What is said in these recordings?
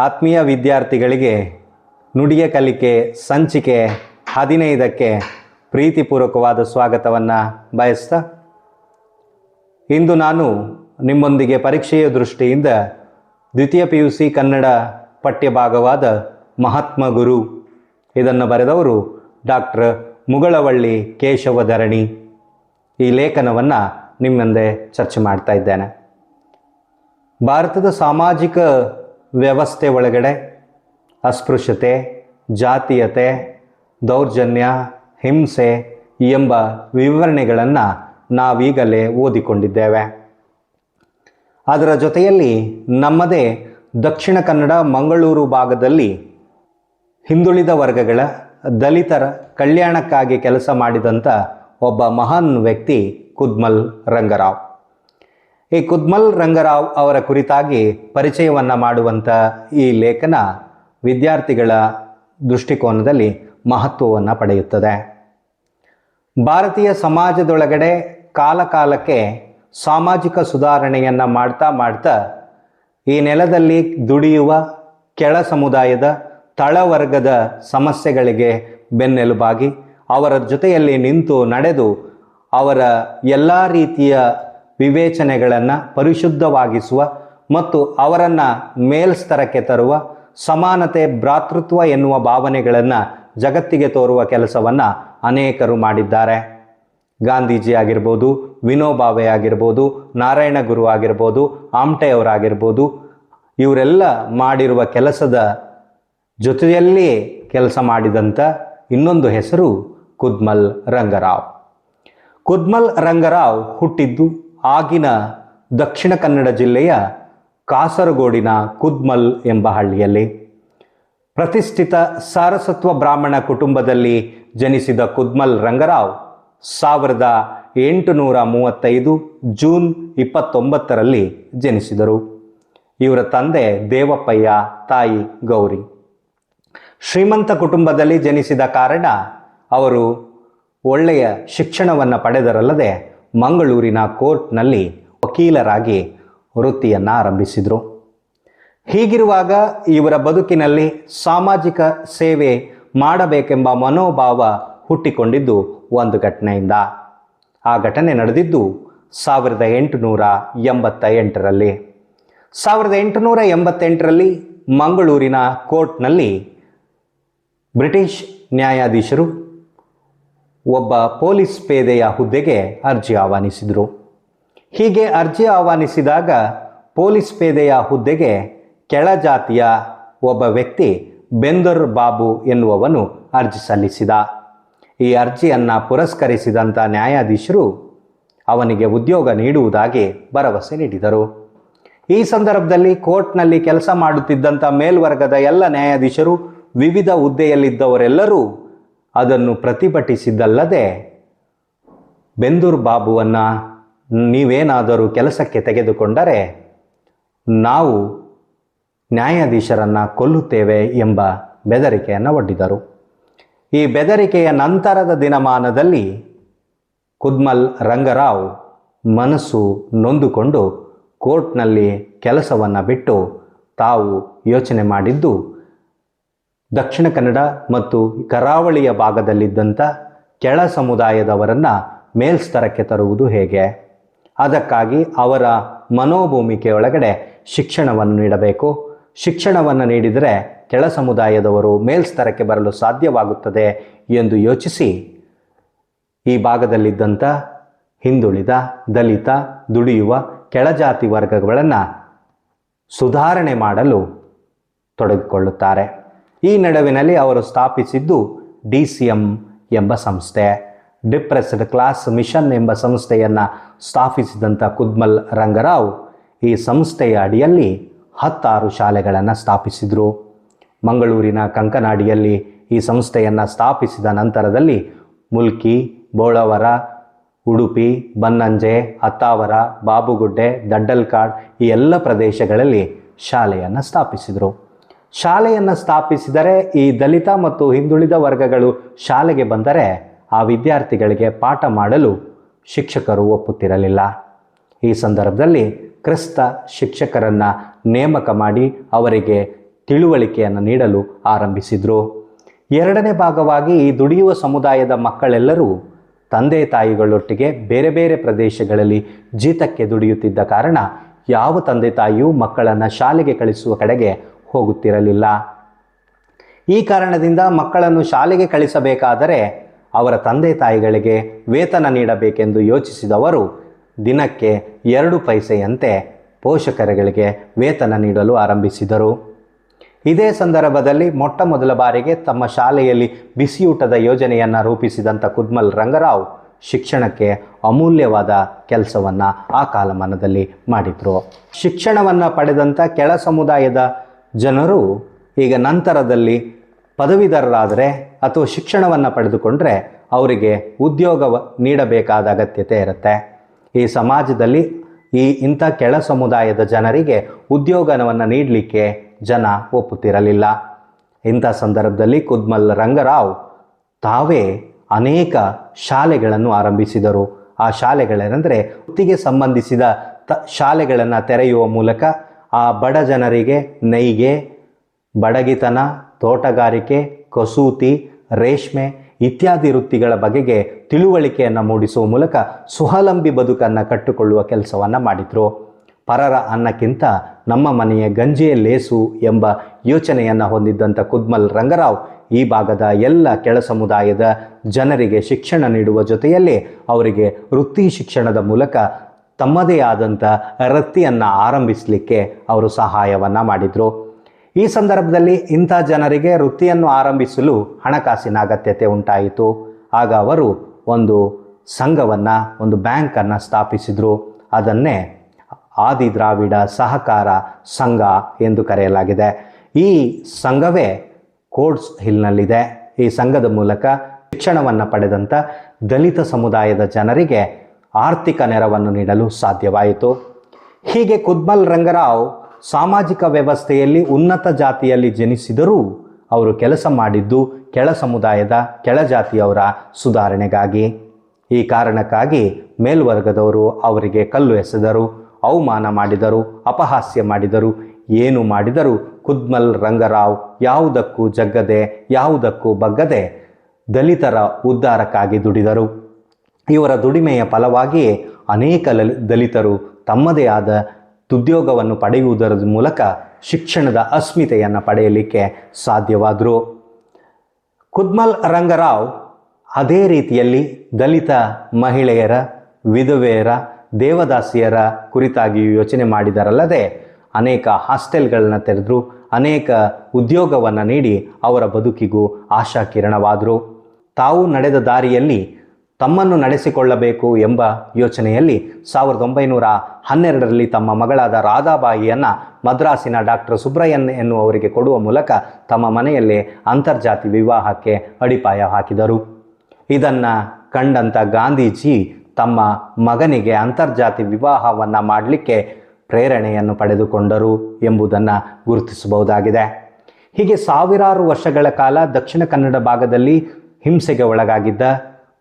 ಆತ್ಮೀಯ ವಿದ್ಯಾರ್ಥಿಗಳಿಗೆ ನುಡಿಯ ಕಲಿಕೆ, ಸಂಚಿಕೆ ಹದಿನೈದಕ್ಕೆ ಪ್ರೀತಿಪೂರ್ವಕವಾದ ಸ್ವಾಗತವನ್ನು ಬಯಸ್ತಾ ಇಂದು ನಾನು ನಿಮ್ಮೊಂದಿಗೆ ಪರೀಕ್ಷೆಯ ದೃಷ್ಟಿಯಿಂದ ದ್ವಿತೀಯ ಪಿ ಯು ಸಿ ಕನ್ನಡ ಪಠ್ಯಭಾಗವಾದ ಮಹಾತ್ಮ ಗುರು. ಇದನ್ನು ಬರೆದವರು ಡಾಕ್ಟರ್ ಮುಗಳವಳ್ಳಿ ಕೇಶವಧರಣಿ. ಈ ಲೇಖನವನ್ನು ನಿಮ್ಮಂದೆ ಚರ್ಚೆ ಮಾಡ್ತಾ ಇದ್ದೇನೆ. ಭಾರತದ ಸಾಮಾಜಿಕ ವ್ಯವಸ್ಥೆ ಒಳಗಡೆ, ಅಸ್ಪೃಶ್ಯತೆ, ಜಾತೀಯತೆ, ದೌರ್ಜನ್ಯ, ಹಿಂಸೆ ಎಂಬ ವಿವರಣೆಗಳನ್ನು ನಾವೀಗಲೇ ಓದಿಕೊಂಡಿದ್ದೇವೆ. ಅದರ ಜೊತೆಯಲ್ಲಿ ನಮ್ಮದೇ ದಕ್ಷಿಣ ಕನ್ನಡ ಮಂಗಳೂರು ಭಾಗದಲ್ಲಿ ಹಿಂದುಳಿದ ವರ್ಗಗಳ ದಲಿತರ ಕಲ್ಯಾಣಕ್ಕಾಗಿ ಕೆಲಸ ಮಾಡಿದಂಥ ಒಬ್ಬ ಮಹಾನ್ ವ್ಯಕ್ತಿ ಕುದ್ಮಲ್ ರಂಗರಾವ್. ಈ ಕುದ್ಮಲ್ ರಂಗರಾವ್ ಅವರ ಕುರಿತಾಗಿ ಪರಿಚಯವನ್ನು ಮಾಡುವಂಥ ಈ ಲೇಖನ ವಿದ್ಯಾರ್ಥಿಗಳ ದೃಷ್ಟಿಕೋನದಲ್ಲಿ ಮಹತ್ವವನ್ನು ಪಡೆಯುತ್ತದೆ. ಭಾರತೀಯ ಸಮಾಜದೊಳಗಡೆ ಕಾಲಕಾಲಕ್ಕೆ ಸಾಮಾಜಿಕ ಸುಧಾರಣೆಯನ್ನು ಮಾಡ್ತಾ ಮಾಡ್ತಾ ಈ ನೆಲದಲ್ಲಿ ದುಡಿಯುವ ಕೆಳ ಸಮುದಾಯದ ತಳವರ್ಗದ ಸಮಸ್ಯೆಗಳಿಗೆ ಬೆನ್ನೆಲುಬಾಗಿ ಅವರ ಜೊತೆಯಲ್ಲಿ ನಿಂತು ನಡೆದು ಅವರ ಎಲ್ಲ ರೀತಿಯ ವಿವೇಚನೆಗಳನ್ನು ಪರಿಶುದ್ಧವಾಗಿಸುವ ಮತ್ತು ಅವರನ್ನು ಮೇಲ್ಸ್ತರಕ್ಕೆ ತರುವ ಸಮಾನತೆ ಭ್ರಾತೃತ್ವ ಎನ್ನುವ ಭಾವನೆಗಳನ್ನು ಜಗತ್ತಿಗೆ ತೋರುವ ಕೆಲಸವನ್ನು ಅನೇಕರು ಮಾಡಿದ್ದಾರೆ. ಗಾಂಧೀಜಿ ಆಗಿರ್ಬೋದು ವಿನೋಬಾವೆ ಆಗಿರ್ಬೋದು, ನಾರಾಯಣ ಗುರು ಆಗಿರ್ಬೋದು ಆಮ್ಟೆಯವರಾಗಿರ್ಬೋದು ಇವರೆಲ್ಲ ಮಾಡಿರುವ ಕೆಲಸದ ಜೊತೆಯಲ್ಲಿ ಕೆಲಸ ಮಾಡಿದಂಥ ಇನ್ನೊಂದು ಹೆಸರು ಕುದ್ಮಲ್ ರಂಗರಾವ್. ಕುದ್ಮಲ್ ರಂಗರಾವ್ ಹುಟ್ಟಿದ್ದು ಆಗಿನ ದಕ್ಷಿಣ ಕನ್ನಡ ಜಿಲ್ಲೆಯ ಕಾಸರಗೋಡಿನ ಕುದ್ಮಲ್ ಎಂಬ ಹಳ್ಳಿಯಲ್ಲಿ ಪ್ರತಿಷ್ಠಿತ ಸಾರಸತ್ವ ಬ್ರಾಹ್ಮಣ ಕುಟುಂಬದಲ್ಲಿ ಜನಿಸಿದ ಕುದ್ಮಲ್ ರಂಗರಾವ್ ಸಾವಿರದ ಎಂಟುನೂರ ಮೂವತ್ತೈದು ಜೂನ್ ಇಪ್ಪತ್ತೊಂಬತ್ತರಲ್ಲಿ ಜನಿಸಿದರು. ಇವರ ತಂದೆ ದೇವಪ್ಪಯ್ಯ, ತಾಯಿ ಗೌರಿ. ಶ್ರೀಮಂತ ಕುಟುಂಬದಲ್ಲಿ ಜನಿಸಿದ ಕಾರಣ ಅವರು ಒಳ್ಳೆಯ ಶಿಕ್ಷಣವನ್ನು ಪಡೆದರಲ್ಲದೆ ಮಂಗಳೂರಿನ ಕೋರ್ಟ್ನಲ್ಲಿ ವಕೀಲರಾಗಿ ವೃತ್ತಿಯನ್ನು ಆರಂಭಿಸಿದರು ಹೀಗಿರುವಾಗ ಇವರ ಬದುಕಿನಲ್ಲಿ ಸಾಮಾಜಿಕ ಸೇವೆ ಮಾಡಬೇಕೆಂಬ ಮನೋಭಾವ ಹುಟ್ಟಿಕೊಂಡಿದ್ದು ಒಂದು ಘಟನೆಯಿಂದ. ಆ ಘಟನೆ ನಡೆದಿದ್ದು ಸಾವಿರದ ಎಂಟುನೂರ ಎಂಬತ್ತ ಎಂಟರಲ್ಲಿ ಸಾವಿರದ ಎಂಟುನೂರ ಎಂಬತ್ತೆಂಟರಲ್ಲಿ ಮಂಗಳೂರಿನ ಕೋರ್ಟ್ನಲ್ಲಿ ಬ್ರಿಟಿಷ್ ನ್ಯಾಯಾಧೀಶರು ಒಬ್ಬ ಪೊಲೀಸ್ ಪೇದೆಯ ಹುದ್ದೆಗೆ ಅರ್ಜಿ ಆಹ್ವಾನಿಸಿದರು. ಹೀಗೆ ಅರ್ಜಿ ಆಹ್ವಾನಿಸಿದಾಗ ಪೊಲೀಸ್ ಪೇದೆಯ ಹುದ್ದೆಗೆ ಕೆಳಜಾತಿಯ ಒಬ್ಬ ವ್ಯಕ್ತಿ ಬೆಂದರ್ ಬಾಬು ಎನ್ನುವವನು ಅರ್ಜಿ ಸಲ್ಲಿಸಿದ. ಈ ಅರ್ಜಿಯನ್ನು ಪುರಸ್ಕರಿಸಿದಂಥ ನ್ಯಾಯಾಧೀಶರು ಅವನಿಗೆ ಉದ್ಯೋಗ ನೀಡುವುದಾಗಿ ಭರವಸೆ ನೀಡಿದರು. ಈ ಸಂದರ್ಭದಲ್ಲಿ ಕೋರ್ಟ್ನಲ್ಲಿ ಕೆಲಸ ಮಾಡುತ್ತಿದ್ದಂಥ ಮೇಲ್ವರ್ಗದ ಎಲ್ಲ ನ್ಯಾಯಾಧೀಶರು ವಿವಿಧ ಹುದ್ದೆಯಲ್ಲಿದ್ದವರೆಲ್ಲರೂ ಅದನ್ನು ಪ್ರತಿಭಟಿಸಿದ್ದಲ್ಲದೆ ಬೆಂದೂರ್ ಬಾಬುವನ್ನು ನೀವೇನಾದರೂ ಕೆಲಸಕ್ಕೆ ತೆಗೆದುಕೊಂಡರೆ ನಾವು ನ್ಯಾಯಾಧೀಶರನ್ನು ಕೊಲ್ಲುತ್ತೇವೆ ಎಂಬ ಬೆದರಿಕೆಯನ್ನು ಒಡ್ಡಿದರು. ಈ ಬೆದರಿಕೆಯ ನಂತರದ ದಿನಮಾನದಲ್ಲಿ ಕುದ್ಮಲ್ ರಂಗರಾವ್ ಮನಸ್ಸು ನೊಂದುಕೊಂಡು ಕೋರ್ಟ್ನಲ್ಲಿ ಕೆಲಸವನ್ನು ಬಿಟ್ಟು ತಾವು ಯೋಚನೆ ಮಾಡಿದ್ದು ದಕ್ಷಿಣ ಕನ್ನಡ ಮತ್ತು ಕರಾವಳಿಯ ಭಾಗದಲ್ಲಿದ್ದಂಥ ಕೆಳ ಸಮುದಾಯದವರನ್ನು ಮೇಲ್ಸ್ತರಕ್ಕೆ ತರುವುದು ಹೇಗೆ? ಅದಕ್ಕಾಗಿ ಅವರ ಮನೋಭೂಮಿಕೆಯೊಳಗಡೆ ಶಿಕ್ಷಣವನ್ನು ನೀಡಬೇಕು. ಶಿಕ್ಷಣವನ್ನು ನೀಡಿದರೆ ಕೆಳ ಸಮುದಾಯದವರು ಮೇಲ್ಸ್ತರಕ್ಕೆ ಬರಲು ಸಾಧ್ಯವಾಗುತ್ತದೆ ಎಂದು ಯೋಚಿಸಿ. ಈ ಭಾಗದಲ್ಲಿದ್ದಂಥ ಹಿಂದುಳಿದ, ದಲಿತ, ದುಡಿಯುವ ಕೆಳಜಾತಿ ವರ್ಗಗಳನ್ನು ಸುಧಾರಣೆ ಮಾಡಲು ತೊಡಗಿಕೊಳ್ಳುತ್ತಾರೆ. ಈ ನಡುವಿನಲ್ಲಿ ಅವರು ಸ್ಥಾಪಿಸಿದ್ದು ಡಿ ಸಿ ಎಂ ಎಂಬ ಸಂಸ್ಥೆ. ಡಿಪ್ರೆಸ್ಡ್ ಕ್ಲಾಸ್ ಮಿಷನ್ ಎಂಬ ಸಂಸ್ಥೆಯನ್ನು ಸ್ಥಾಪಿಸಿದಂಥ ಕುದ್ಮಲ್ ರಂಗರಾವ್ ಈ ಸಂಸ್ಥೆಯ ಅಡಿಯಲ್ಲಿ ಹತ್ತಾರು ಶಾಲೆಗಳನ್ನು ಸ್ಥಾಪಿಸಿದರು. ಮಂಗಳೂರಿನ ಕಂಕನಾಡಿಯಲ್ಲಿ ಈ ಸಂಸ್ಥೆಯನ್ನು ಸ್ಥಾಪಿಸಿದ ನಂತರದಲ್ಲಿ ಮುಲ್ಕಿ, ಬೋಳವರ, ಉಡುಪಿ, ಬನ್ನಂಜೆ, ಅತ್ತಾವರ, ಬಾಬುಗುಡ್ಡೆ, ದಡ್ಡಲ್ಕಾಡ್ ಈ ಎಲ್ಲ ಪ್ರದೇಶಗಳಲ್ಲಿ ಶಾಲೆಯನ್ನು ಸ್ಥಾಪಿಸಿದರು. ಶಾಲೆಯನ್ನು ಸ್ಥಾಪಿಸಿದರೆ ಈ ದಲಿತ ಮತ್ತು ಹಿಂದುಳಿದ ವರ್ಗಗಳು ಶಾಲೆಗೆ ಬಂದರೆ ಆ ವಿದ್ಯಾರ್ಥಿಗಳಿಗೆ ಪಾಠ ಮಾಡಲು ಶಿಕ್ಷಕರು ಒಪ್ಪುತ್ತಿರಲಿಲ್ಲ. ಈ ಸಂದರ್ಭದಲ್ಲಿ ಕ್ರಿಸ್ತ ಶಿಕ್ಷಕರನ್ನು ನೇಮಕ ಮಾಡಿ ಅವರಿಗೆ ತಿಳುವಳಿಕೆಯನ್ನು ನೀಡಲು ಆರಂಭಿಸಿದರು. ಎರಡನೇ ಭಾಗವಾಗಿ ಈ ದುಡಿಯುವ ಸಮುದಾಯದ ಮಕ್ಕಳೆಲ್ಲರೂ ತಂದೆ ತಾಯಿಗಳೊಟ್ಟಿಗೆ ಬೇರೆ ಬೇರೆ ಪ್ರದೇಶಗಳಲ್ಲಿ ಜೀತಕ್ಕೆ ದುಡಿಯುತ್ತಿದ್ದ ಕಾರಣ ಯಾವ ತಂದೆ ತಾಯಿಯೂ ಮಕ್ಕಳನ್ನು ಶಾಲೆಗೆ ಕಳಿಸುವ ಕಡೆಗೆ ಹೋಗುತ್ತಿರಲಿಲ್ಲ. ಈ ಕಾರಣದಿಂದ ಮಕ್ಕಳನ್ನು ಶಾಲೆಗೆ ಕಳಿಸಬೇಕಾದರೆ ಅವರ ತಂದೆ ತಾಯಿಗಳಿಗೆ ವೇತನ ನೀಡಬೇಕೆಂದು ಯೋಚಿಸಿದವರು ದಿನಕ್ಕೆ ಎರಡು ಪೈಸೆಯಂತೆ ಪೋಷಕರುಗಳಿಗೆ ವೇತನ ನೀಡಲು ಆರಂಭಿಸಿದರು. ಇದೇ ಸಂದರ್ಭದಲ್ಲಿ ಮೊಟ್ಟ ಮೊದಲ ಬಾರಿಗೆ ತಮ್ಮ ಶಾಲೆಯಲ್ಲಿ ಬಿಸಿಯೂಟದ ಯೋಜನೆಯನ್ನು ರೂಪಿಸಿದಂಥ ಕುದ್ಮಲ್ ರಂಗರಾವ್ ಶಿಕ್ಷಣಕ್ಕೆ ಅಮೂಲ್ಯವಾದ ಕೆಲಸವನ್ನು ಆ ಕಾಲಮಾನದಲ್ಲಿ ಮಾಡಿದರು. ಶಿಕ್ಷಣವನ್ನು ಪಡೆದಂಥ ಕೆಳ ಸಮುದಾಯದ ಜನರು ಈಗ ನಂತರದಲ್ಲಿ ಪದವೀಧರರಾದರೆ ಅಥವಾ ಶಿಕ್ಷಣವನ್ನು ಪಡೆದುಕೊಂಡ್ರೆ ಅವರಿಗೆ ಉದ್ಯೋಗ ನೀಡಬೇಕಾದ ಅಗತ್ಯತೆ ಇರುತ್ತೆ. ಈ ಸಮಾಜದಲ್ಲಿ ಈ ಇಂಥ ಕೆಳ ಸಮುದಾಯದ ಜನರಿಗೆ ಉದ್ಯೋಗವನ್ನು ನೀಡಲಿಕ್ಕೆ ಜನ ಒಪ್ಪುತ್ತಿರಲಿಲ್ಲ. ಇಂಥ ಸಂದರ್ಭದಲ್ಲಿ ಕುದ್ಮಲ್ ರಂಗರಾವ್ ತಾವೇ ಅನೇಕ ಶಾಲೆಗಳನ್ನು ಆರಂಭಿಸಿದರು. ಆ ಶಾಲೆಗಳೇನೆಂದರೆ ವೃತ್ತಿಗೆ ಸಂಬಂಧಿಸಿದ ತ ಶಾಲೆಗಳನ್ನು ತೆರೆಯುವ ಮೂಲಕ ಆ ಬಡ ಜನರಿಗೆ ನೈಗೆ, ಬಡಗಿತನ, ತೋಟಗಾರಿಕೆ, ಕಸೂತಿ, ರೇಷ್ಮೆ ಇತ್ಯಾದಿ ವೃತ್ತಿಗಳ ಬಗೆಗೆ ತಿಳುವಳಿಕೆಯನ್ನು ಮೂಡಿಸುವ ಮೂಲಕ ಸ್ವಾವಲಂಬಿ ಬದುಕನ್ನು ಕಟ್ಟಿಕೊಳ್ಳುವ ಕೆಲಸವನ್ನು ಮಾಡಿದರು. ಪರರ ಅನ್ನಕ್ಕಿಂತ ನಮ್ಮ ಮನೆಯ ಗಂಜಿಯ ಲೇಸು ಎಂಬ ಯೋಚನೆಯನ್ನು ಹೊಂದಿದ್ದಂಥ ಕುದ್ಮಲ್ ರಂಗರಾವ್ ಈ ಭಾಗದ ಎಲ್ಲ ಕೆಳ ಸಮುದಾಯದ ಜನರಿಗೆ ಶಿಕ್ಷಣ ನೀಡುವ ಜೊತೆಯಲ್ಲಿ ಅವರಿಗೆ ವೃತ್ತಿ ಶಿಕ್ಷಣದ ಮೂಲಕ ತಮ್ಮದೇ ಆದಂಥ ವೃತ್ತಿಯನ್ನು ಆರಂಭಿಸಲಿಕ್ಕೆ ಅವರು ಸಹಾಯವನ್ನು ಮಾಡಿದರು. ಈ ಸಂದರ್ಭದಲ್ಲಿ ಇಂಥ ಜನರಿಗೆ ವೃತ್ತಿಯನ್ನು ಆರಂಭಿಸಲು ಹಣಕಾಸಿನ ಅಗತ್ಯತೆ ಉಂಟಾಯಿತು. ಆಗ ಅವರು ಒಂದು ಸಂಘವನ್ನು, ಒಂದು ಬ್ಯಾಂಕನ್ನು ಸ್ಥಾಪಿಸಿದರು. ಅದನ್ನೇ ಆದಿ ದ್ರಾವಿಡ ಸಹಕಾರ ಸಂಘ ಎಂದು ಕರೆಯಲಾಗಿದೆ. ಈ ಸಂಘವೇ ಕೋಡ್ಸ್ ಹಿಲ್ನಲ್ಲಿದೆ. ಈ ಸಂಘದ ಮೂಲಕ ಶಿಕ್ಷಣವನ್ನು ಪಡೆದಂಥ ದಲಿತ ಸಮುದಾಯದ ಜನರಿಗೆ ಆರ್ಥಿಕ ನೆರವನ್ನು ನೀಡಲು ಸಾಧ್ಯವಾಯಿತು. ಹೀಗೆ ಕುದ್ಮಲ್ ರಂಗರಾವ್ ಸಾಮಾಜಿಕ ವ್ಯವಸ್ಥೆಯಲ್ಲಿ ಉನ್ನತ ಜಾತಿಯಲ್ಲಿ ಜನಿಸಿದರೂ ಅವರು ಕೆಲಸ ಮಾಡಿದ್ದು ಕೆಳ ಸಮುದಾಯದ ಕೆಳ ಜಾತಿಯವರ ಸುಧಾರಣೆಗಾಗಿ. ಈ ಕಾರಣಕ್ಕಾಗಿ ಮೇಲ್ವರ್ಗದವರು ಅವರಿಗೆ ಕಲ್ಲು ಎಸೆದರು, ಅವಮಾನ ಮಾಡಿದರು, ಅಪಹಾಸ್ಯ ಮಾಡಿದರು. ಏನು ಮಾಡಿದರೂ ಕುದ್ಮಲ್ ರಂಗರಾವ್ ಯಾವುದಕ್ಕೂ ಜಗ್ಗದೆ, ಯಾವುದಕ್ಕೂ ಬಗ್ಗದೆ ದಲಿತರ ಉದ್ಧಾರಕ್ಕಾಗಿ ದುಡಿದರು. ಇವರ ದುಡಿಮೆಯ ಫಲವಾಗಿಯೇ ಅನೇಕ ದಲಿತರು ತಮ್ಮದೇ ಆದ ಉದ್ಯೋಗವನ್ನು ಪಡೆಯುವುದರ ಮೂಲಕ ಶಿಕ್ಷಣದ ಅಸ್ಮಿತೆಯನ್ನು ಪಡೆಯಲಿಕ್ಕೆ ಸಾಧ್ಯವಾದರು. ಕುದ್ಮಲ್ ರಂಗರಾವ್ ಅದೇ ರೀತಿಯಲ್ಲಿ ದಲಿತ ಮಹಿಳೆಯರ, ವಿಧವೆಯರ, ದೇವದಾಸಿಯರ ಕುರಿತಾಗಿಯೂ ಯೋಚನೆ ಮಾಡಿದರಲ್ಲದೆ ಅನೇಕ ಹಾಸ್ಟೆಲ್ಗಳನ್ನು ತೆರೆದ್ರು, ಅನೇಕ ಉದ್ಯೋಗವನ್ನು ನೀಡಿ ಅವರ ಬದುಕಿಗೂ ಆಶಾಕಿರಣವಾದರು. ತಾವು ನಡೆದ ದಾರಿಯಲ್ಲಿ ತಮ್ಮನ್ನು ನಡೆಸಿಕೊಳ್ಳಬೇಕು ಎಂಬ ಯೋಚನೆಯಲ್ಲಿ ಸಾವಿರದ ಒಂಬೈನೂರ ಹನ್ನೆರಡರಲ್ಲಿ ತಮ್ಮ ಮಗಳಾದ ರಾಧಾಬಾಯಿಯನ್ನು ಮದ್ರಾಸಿನ ಡಾಕ್ಟರ್ ಸುಬ್ರಯನ್ ಎನ್ನುವವರಿಗೆ ಕೊಡುವ ಮೂಲಕ ತಮ್ಮ ಮನೆಯಲ್ಲೇ ಅಂತರ್ಜಾತಿ ವಿವಾಹಕ್ಕೆ ಅಡಿಪಾಯ ಹಾಕಿದರು. ಇದನ್ನು ಕಂಡಂಥ ಗಾಂಧೀಜಿ ತಮ್ಮ ಮಗನಿಗೆ ಅಂತರ್ಜಾತಿ ವಿವಾಹವನ್ನು ಮಾಡಲಿಕ್ಕೆ ಪ್ರೇರಣೆಯನ್ನು ಪಡೆದುಕೊಂಡರು ಎಂಬುದನ್ನು ಗುರುತಿಸಬಹುದಾಗಿದೆ. ಹೀಗೆ ಸಾವಿರಾರು ವರ್ಷಗಳ ಕಾಲ ದಕ್ಷಿಣ ಕನ್ನಡ ಭಾಗದಲ್ಲಿ ಹಿಂಸೆಗೆ ಒಳಗಾಗಿದ್ದ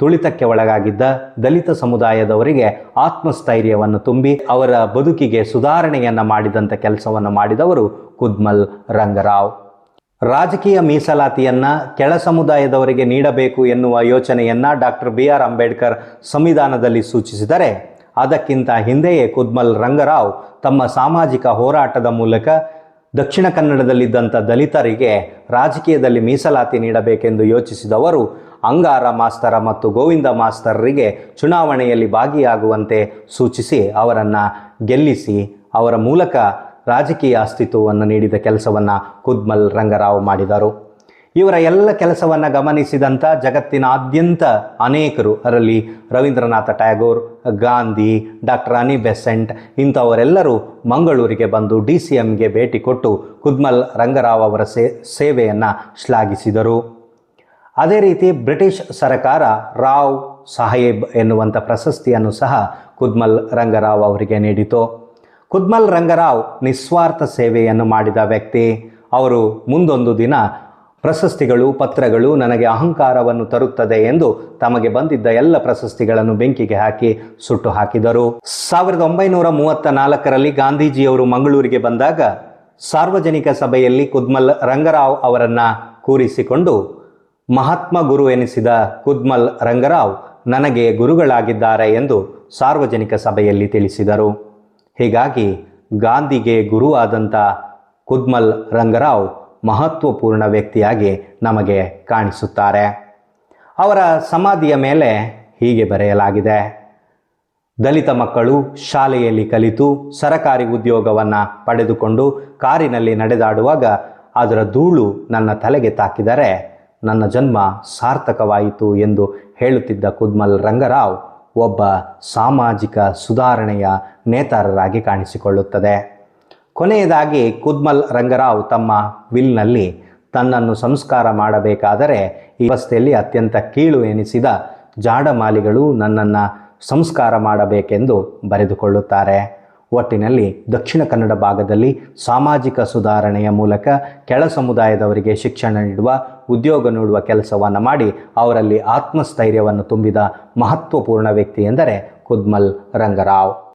ತುಳಿತಕ್ಕೆ ಒಳಗಾಗಿದ್ದ ದಲಿತ ಸಮುದಾಯದವರಿಗೆ ಆತ್ಮಸ್ಥೈರ್ಯವನ್ನು ತುಂಬಿ ಅವರ ಬದುಕಿಗೆ ಸುಧಾರಣೆಯನ್ನು ಮಾಡಿದಂಥ ಕೆಲಸವನ್ನು ಮಾಡಿದವರು ಕುದ್ಮಲ್ ರಂಗರಾವ್. ರಾಜಕೀಯ ಮೀಸಲಾತಿಯನ್ನು ಕೆಳ ಸಮುದಾಯದವರಿಗೆ ನೀಡಬೇಕು ಎನ್ನುವ ಯೋಚನೆಯನ್ನು ಡಾಕ್ಟರ್ ಬಿ ಆರ್ ಅಂಬೇಡ್ಕರ್ ಸಂವಿಧಾನದಲ್ಲಿ ಸೂಚಿಸಿದರೆ ಅದಕ್ಕಿಂತ ಹಿಂದೆಯೇ ಕುದ್ಮಲ್ ರಂಗರಾವ್ ತಮ್ಮ ಸಾಮಾಜಿಕ ಹೋರಾಟದ ಮೂಲಕ ದಕ್ಷಿಣ ಕನ್ನಡದಲ್ಲಿದ್ದಂಥ ದಲಿತರಿಗೆ ರಾಜಕೀಯದಲ್ಲಿ ಮೀಸಲಾತಿ ನೀಡಬೇಕೆಂದು ಯೋಚಿಸಿದವರು ಅಂಗಾರ ಮಾಸ್ತರ ಮತ್ತು ಗೋವಿಂದ ಮಾಸ್ತರರಿಗೆ ಚುನಾವಣೆಯಲ್ಲಿ ಭಾಗಿಯಾಗುವಂತೆ ಸೂಚಿಸಿ ಅವರನ್ನು ಗೆಲ್ಲಿಸಿ ಅವರ ಮೂಲಕ ರಾಜಕೀಯ ಅಸ್ತಿತ್ವವನ್ನು ನೀಡಿದ ಕೆಲಸವನ್ನು ಕುದ್ಮಲ್ ರಂಗರಾವ್ ಮಾಡಿದರು. ಇವರ ಎಲ್ಲ ಕೆಲಸವನ್ನು ಗಮನಿಸಿದಂಥ ಜಗತ್ತಿನಾದ್ಯಂತ ಅನೇಕರು ಅದರಲ್ಲಿ Rabindranath Tagore, Gandhi, doctor Annie Besant ಇಂಥವರೆಲ್ಲರೂ ಮಂಗಳೂರಿಗೆ ಬಂದು ಡಿ ಸಿ ಎಂಗೆ ಭೇಟಿ ಕೊಟ್ಟು ಕುದ್ಮಲ್ ರಂಗರಾವ್ ಅವರ ಸೇ, ಸೇವೆಯನ್ನು ಶ್ಲಾಘಿಸಿದರು. ಅದೇ ರೀತಿ ಬ್ರಿಟಿಷ್ ಸರಕಾರ ರಾವ್ ಸಾಹೇಬ್ ಎನ್ನುವಂಥ ಪ್ರಶಸ್ತಿಯನ್ನು ಸಹ ಕುದ್ಮಲ್ ರಂಗರಾವ್ ಅವರಿಗೆ ನೀಡಿತು. ಕುದ್ಮಲ್ ರಂಗರಾವ್ ನಿಸ್ವಾರ್ಥ ಸೇವೆಯನ್ನು ಮಾಡಿದ ವ್ಯಕ್ತಿ. ಅವರು ಮುಂದೊಂದು ದಿನ ಪ್ರಶಸ್ತಿಗಳು, ಪತ್ರಗಳು ನನಗೆ ಅಹಂಕಾರವನ್ನು ತರುತ್ತದೆ ಎಂದು ತಮಗೆ ಬಂದಿದ್ದ ಎಲ್ಲ ಪ್ರಶಸ್ತಿಗಳನ್ನು ಬೆಂಕಿಗೆ ಹಾಕಿ ಸುಟ್ಟು ಹಾಕಿದರು. ಸಾವಿರದ ಒಂಬೈನೂರ ಮೂವತ್ತ ನಾಲ್ಕರಲ್ಲಿ ಗಾಂಧೀಜಿಯವರು ಮಂಗಳೂರಿಗೆ ಬಂದಾಗ ಸಾರ್ವಜನಿಕ ಸಭೆಯಲ್ಲಿ ಕುದ್ಮಲ್ ರಂಗರಾವ್ ಅವರನ್ನು ಕೂರಿಸಿಕೊಂಡು ಮಹಾತ್ಮ ಗುರು ಎನಿಸಿದ ಕುದ್ಮಲ್ ರಂಗರಾವ್ ನನಗೆ ಗುರುಗಳಾಗಿದ್ದಾರೆ ಎಂದು ಸಾರ್ವಜನಿಕ ಸಭೆಯಲ್ಲಿ ತಿಳಿಸಿದರು. ಹೀಗಾಗಿ ಗಾಂಧಿಗೆ ಗುರುವಾದಂಥ ಕುದ್ಮಲ್ ರಂಗರಾವ್ ಮಹತ್ವಪೂರ್ಣ ವ್ಯಕ್ತಿಯಾಗಿ ನಮಗೆ ಕಾಣಿಸುತ್ತಾರೆ. ಅವರ ಸಮಾಧಿಯ ಮೇಲೆ ಹೀಗೆ ಬರೆಯಲಾಗಿದೆ. ದಲಿತ ಮಕ್ಕಳು ಶಾಲೆಯಲ್ಲಿ ಕಲಿತು ಸರಕಾರಿ ಉದ್ಯೋಗವನ್ನು ಪಡೆದುಕೊಂಡು ಕಾರಿನಲ್ಲಿ ನಡೆದಾಡುವಾಗ ಅದರ ಧೂಳು ನನ್ನ ತಲೆಗೆ ತಾಕಿದರೆ ನನ್ನ ಜನ್ಮ ಸಾರ್ಥಕವಾಯಿತು ಎಂದು ಹೇಳುತ್ತಿದ್ದ ಕುದ್ಮಲ್ ರಂಗರಾವ್ ಒಬ್ಬ ಸಾಮಾಜಿಕ ಸುಧಾರಣೆಯ ನೇತಾರರಾಗಿ ಕಾಣಿಸಿಕೊಳ್ಳುತ್ತದೆ. ಕೊನೆಯದಾಗಿ ಕುದ್ಮಲ್ ರಂಗರಾವ್ ತಮ್ಮ ವಿಲ್ನಲ್ಲಿ ತನ್ನನ್ನು ಸಂಸ್ಕಾರ ಮಾಡಬೇಕಾದರೆ ಈ ವ್ಯವಸ್ಥೆಯಲ್ಲಿ ಅತ್ಯಂತ ಕೀಳು ಎನಿಸಿದ ಜಾಡಮಾಲಿಗಳು ನನ್ನನ್ನು ಸಂಸ್ಕಾರ ಮಾಡಬೇಕೆಂದು ಬರೆದುಕೊಳ್ಳುತ್ತಾರೆ. ಒಟ್ಟಿನಲ್ಲಿ ದಕ್ಷಿಣ ಕನ್ನಡ ಭಾಗದಲ್ಲಿ ಸಾಮಾಜಿಕ ಸುಧಾರಣೆಯ ಮೂಲಕ ಕೆಳ ಸಮುದಾಯದವರಿಗೆ ಶಿಕ್ಷಣ ನೀಡುವ, ಉದ್ಯೋಗ ನೀಡುವ ಕೆಲಸವನ್ನು ಮಾಡಿ ಅವರಲ್ಲಿ ಆತ್ಮಸ್ಥೈರ್ಯವನ್ನು ತುಂಬಿದ ಮಹತ್ವಪೂರ್ಣ ವ್ಯಕ್ತಿ ಎಂದರೆ ಕುದ್ಮಲ್ ರಂಗರಾವ್.